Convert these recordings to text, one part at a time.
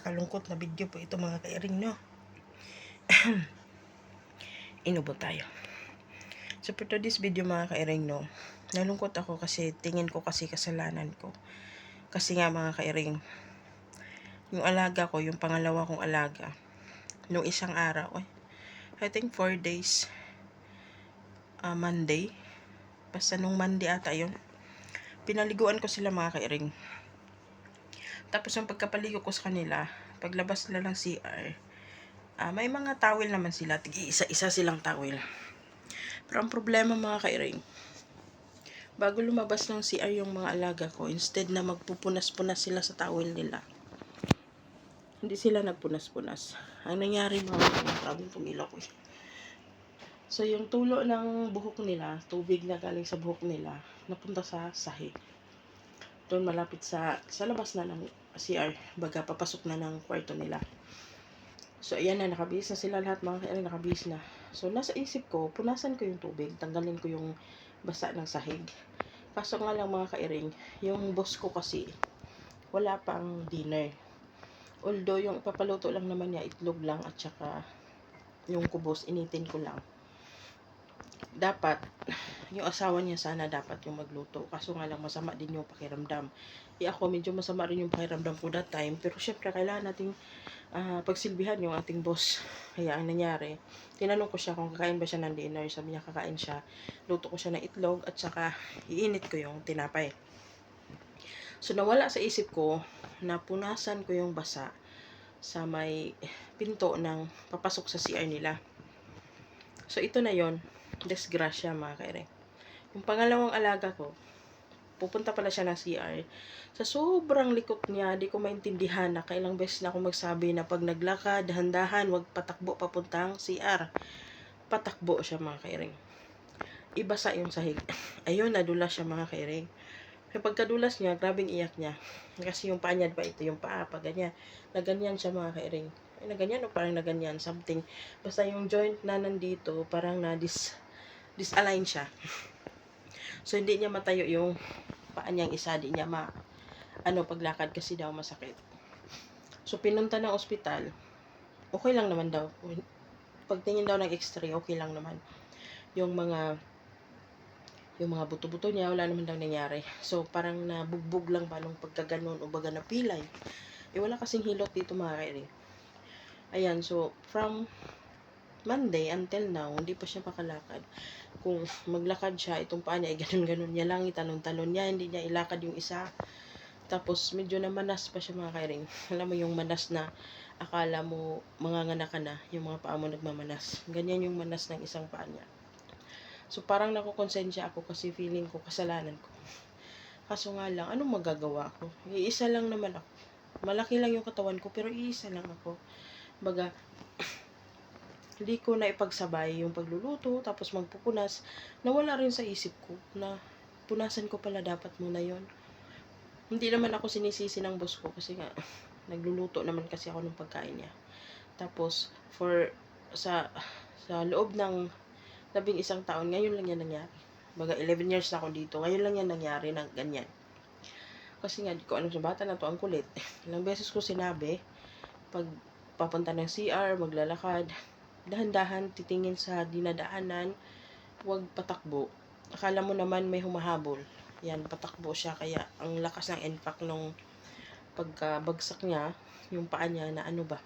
nakakalungkot na video po ito mga kairing, no? Inubo tayo. So, for today's video mga kairing, no? Nalungkot ako kasi tingin ko kasi kasalanan ko. Kasi nga mga kairing, yung alaga ko, yung pangalawa kong alaga, nung isang araw, eh, I think 4 days, ah, Monday, basta nung Monday ata yun, pinaliguan ko sila mga kairing. Tapos yung pagkapaligo ko sa kanila, paglabas nila ng CR, ah, may mga towel naman sila, tig isa-isa silang towel. Pero ang problema mga kairing, bago lumabas ng CR yung mga alaga ko, instead na magpupunas-punas sila sa towel nila, hindi sila nagpunas-punas. Ang nangyari mga kairing, maraming pumilaw ko eh. So, yung tulo ng buhok nila, tubig na galing sa buhok nila, napunta sa sahig. Doon malapit sa, sa labas na ng CR, baga papasok na ng kwarto nila. So, ayan na, nakabihis na sila lahat, mga kailan, nakabihis na. So, nasa isip ko, punasan ko yung tubig, tanggalin ko yung basa ng sahig. Kaso nga lang mga kairing, yung boss ko kasi, wala pang dinner. Although, yung ipapaluto lang naman niya, itlog lang at saka yung kubos, initin ko lang dapat yung asawa niya sana dapat yung magluto. Kaso nga lang masama din yung pakiramdam. Eh ako medyo masama rin yung pakiramdam ko that time. Pero syempre kailangan nating ah, pagsilbihan yung ating boss. Kaya ang nangyari tinanong ko siya kung kakain ba siya ng dinner. Sabi niya kakain siya. Luto ko siya ng itlog at saka iinit ko yung tinapay. So nawala sa isip ko na punasan ko yung basa sa may pinto ng papasok sa CR nila. So ito na yon disgrasya mga kaire. Yung pangalawang alaga ko, pupunta pala siya ng CR. Sa sobrang likot niya, di ko maintindihan na kailang beses na ako magsabi na pag naglakad, dahan-dahan, wag patakbo papuntang CR. Patakbo siya mga kairing. Ibasa yung sahig. Ayun, nadulas siya mga kairing. Kaya pagkadulas niya, grabing iyak niya. Kasi yung paa niya, ba ito yung paa, pag ganyan. Naganyan siya mga kairing. Ay, naganyan o parang naganyan, something. Basta yung joint na nandito, parang na-dis disalign siya. So, hindi niya matayo yung paa niyang isa. Di niya ma, ano, paglakad kasi daw masakit. So, pinunta ng ospital. Okay lang naman daw. Pagtingin daw ng x-ray, okay lang naman. Yung mga yung mga buto-buto niya, wala naman daw nangyari. So, parang nabugbog lang ba nung pagkaganon o baga na pilay. Eh, wala kasing hilot dito mga kairi. Ayan, so, from Monday until now, hindi pa siya makalakad. Kung maglakad siya, itong paa niya, ay ganun-ganun niya lang, italon-talon niya, hindi niya ilakad yung isa. Tapos, medyo na manas pa siya mga kairing. Alam mo yung manas na akala mo manganganak ka na, yung mga paa mo nagmamanas. Ganyan yung manas ng isang paa niya. So, parang nakukonsensya ako kasi feeling ko kasalanan ko. Kaso nga lang, anong magagawa ko? Iisa lang naman ako. Malaki lang yung katawan ko, pero iisa lang ako. Baga, hindi ko na ipagsabay yung pagluluto, tapos magpupunas. Nawala rin sa isip ko na punasan ko pala dapat muna yon Hindi naman ako sinisisi ng boss ko kasi nga nagluluto naman kasi ako ng pagkain niya. Tapos for sa sa loob ng labing isang taon, ngayon lang yan nangyari. Baga 11 years na ako dito, ngayon lang yan nangyari na ganyan. Kasi nga, di ko alam sa bata na to, ang kulit. Ilang beses ko sinabi, pag papunta ng CR, maglalakad, dahan-dahan titingin sa dinadaanan, huwag patakbo. Akala mo naman may humahabol. Yan, patakbo siya. Kaya, ang lakas ng impact nung pagkabagsak niya, yung paa niya na ano ba.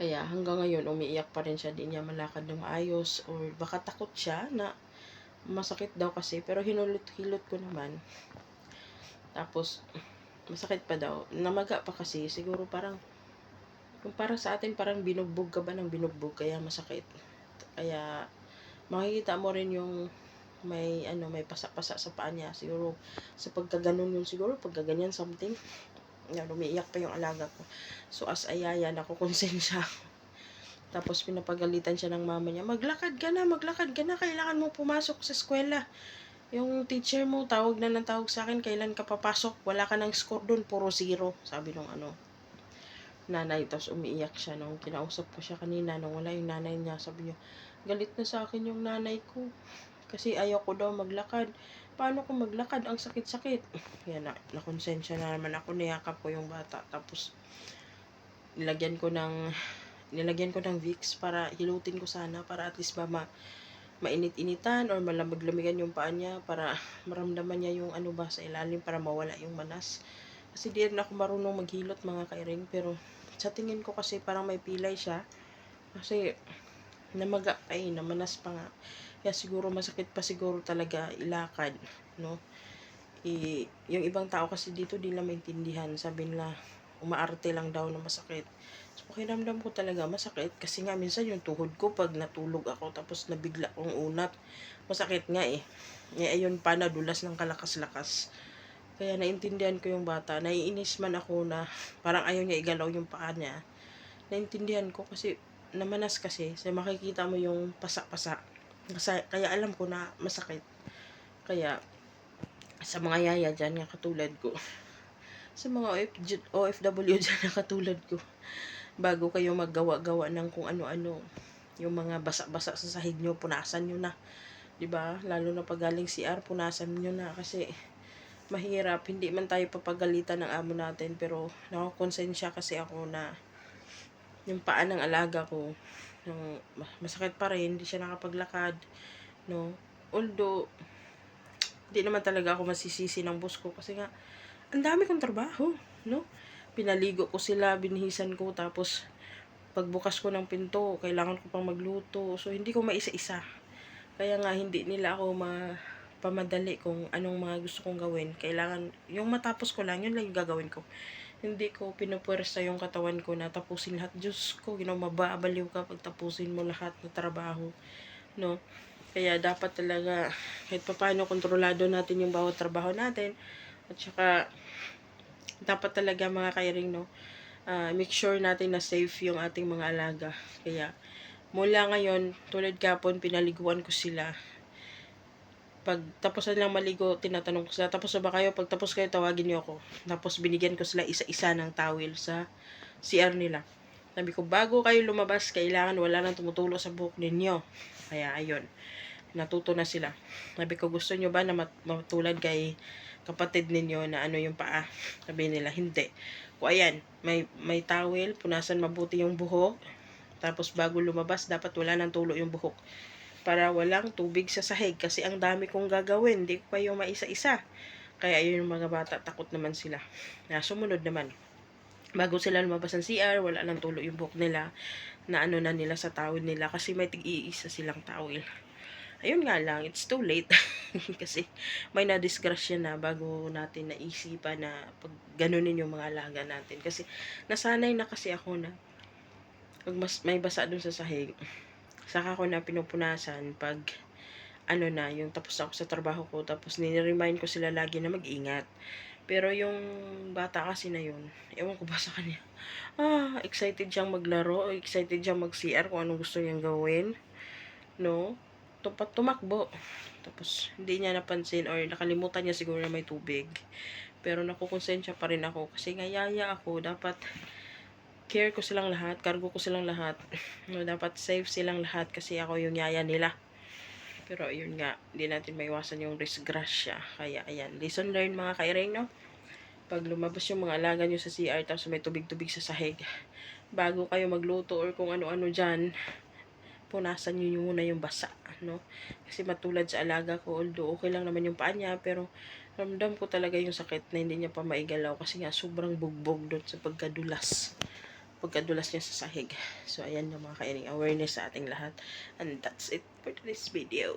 Kaya, hanggang ngayon, umiiyak pa rin siya. Di niya malakad ng maayos. Or baka takot siya na masakit daw kasi. Pero hinulot-hilot ko naman. Tapos, masakit pa daw. Namaga pa kasi. Siguro parang yung para sa atin parang binugbog ka ba ng binugbog kaya masakit. Kaya makikita mo rin yung may ano may pasa-pasa sa paa niya. Siguro sa pagkaganon yun siguro pagkaganyan something na umiiyak pa yung alaga ko. So as ayaya nakukonsensya ako. Tapos pinapagalitan siya ng mama niya maglakad ka na maglakad ka na kailangan mo pumasok sa eskwela. Yung teacher mo tawag na ng tawag sa akin kailan ka papasok? Wala ka ng score doon puro zero sabi nung ano nanay, tapos umiiyak siya nung kinausap ko siya kanina, nung wala yung nanay niya, sabi niya, galit na sa akin yung nanay ko. Kasi ayaw ko daw maglakad. paano kung maglakad ang sakit-sakit. Yan na, nakonsensya na naman ako, niyakap ko yung bata. Tapos, nilagyan ko ng, nilagyan ko ng Vicks para hilutin ko sana, para at least ba ma, mainit-initan or malamig-lamigan yung paa niya para maramdaman niya yung ano ba sa ilalim para mawala yung manas. Kasi di rin ako marunong maghilot mga kairing pero sa tingin ko kasi parang may pilay siya. Kasi namaga pa eh, namanas pa nga. Kaya siguro masakit pa siguro talaga ilakad, no? I, yung ibang tao kasi dito di na maintindihan. Sabi nila, umaarte lang daw na masakit. So, pakiramdam ko talaga masakit kasi nga minsan yung tuhod ko pag natulog ako tapos nabigla kong unat. Masakit nga eh. Eh, ayun pa, nadulas ng kalakas-lakas. Kaya naintindihan ko yung bata. Naiinis man ako na parang ayaw niya igalaw yung paa niya. Naintindihan ko kasi namanas kasi. So, makikita mo yung pasa-pasa. Kaya alam ko na masakit. Kaya, sa mga yaya dyan, nga katulad ko, sa mga OF, OFW dyan na katulad ko, bago kayo maggawa-gawa ng kung ano-ano, yung mga basa-basa sa sahig nyo, punasan nyo na. 'di ba Lalo na pag galing CR, punasan nyo na kasi mahirap. Hindi man tayo papagalitan ng amo natin, pero nakakonsensya kasi ako na yung paa ng alaga ko, yung masakit pa rin, hindi siya nakapaglakad, no? Although, hindi naman talaga ako masisisi ng boss ko kasi nga, ang dami kong trabaho, no? Pinaligo ko sila, binihisan ko, tapos pagbukas ko ng pinto, kailangan ko pang magluto. So, hindi ko maisa-isa. Kaya nga, hindi nila ako ma pamadali kung anong mga gusto kong gawin. Kailangan, yung matapos ko lang, yun lang yung gagawin ko. Hindi ko pinupwersa yung katawan ko na tapusin lahat. Diyos ko, you know, mababaliw ka pag tapusin mo lahat ng trabaho. No? Kaya dapat talaga, kahit pa paano, kontrolado natin yung bawat trabaho natin. At saka, dapat talaga mga kairing, no? ah, make sure natin na safe yung ating mga alaga. Kaya, mula ngayon, tulad kapon, pinaliguan ko sila pag tapos na nilang maligo, tinatanong ko sila, tapos na ba kayo? Pag tapos kayo, tawagin niyo ako. Tapos binigyan ko sila isa-isa ng towel sa CR nila. Sabi ko, bago kayo lumabas, kailangan wala nang tumutulo sa buhok ninyo. Kaya, ayun. Natuto na sila. Sabi ko, gusto nyo ba na mat- matulad kay kapatid ninyo na ano yung paa? Sabi nila, hindi. Ko, ayan, may, may towel, punasan mabuti yung buhok. Tapos bago lumabas, dapat wala nang tulo yung buhok para walang tubig sa sahig kasi ang dami kong gagawin, hindi ko kayo maisa-isa. Kaya ayun yung mga bata, takot naman sila. Na sumunod naman. Bago sila lumabas ng CR, wala nang tulo yung buhok nila na ano na nila sa tawid nila kasi may tig-iisa silang towel. Ayun nga lang, it's too late. kasi may na-disgrasya na bago natin naisipan na pag ganunin yung mga alaga natin. Kasi nasanay na kasi ako na pag mas, may basa dun sa sahig, saka ko na pinupunasan pag ano na, yung tapos ako sa trabaho ko, tapos nire-remind ko sila lagi na mag-ingat. Pero yung bata kasi na yun, ewan ko ba sa kanya, ah, excited siyang maglaro, excited siyang mag-CR kung anong gusto niyang gawin. No? Tupat tumakbo. Tapos, hindi niya napansin or nakalimutan niya siguro na may tubig. Pero nakukonsensya pa rin ako kasi nga yaya ako, dapat care ko silang lahat, cargo ko silang lahat. No, dapat safe silang lahat kasi ako yung yaya nila. Pero yun nga, hindi natin maiwasan yung disgrasya. Kaya ayan, lesson learned mga kairing, no? Pag lumabas yung mga alaga nyo sa CR tapos may tubig-tubig sa sahig, bago kayo magluto or kung ano-ano dyan, punasan nyo yung muna yung basa, no? Kasi matulad sa alaga ko, although okay lang naman yung paa niya, pero ramdam ko talaga yung sakit na hindi niya pa maigalaw kasi nga sobrang bugbog doon sa pagkadulas pagkadulas niya sa sahig. So, ayan yung mga kaining awareness sa ating lahat. And that's it for this video.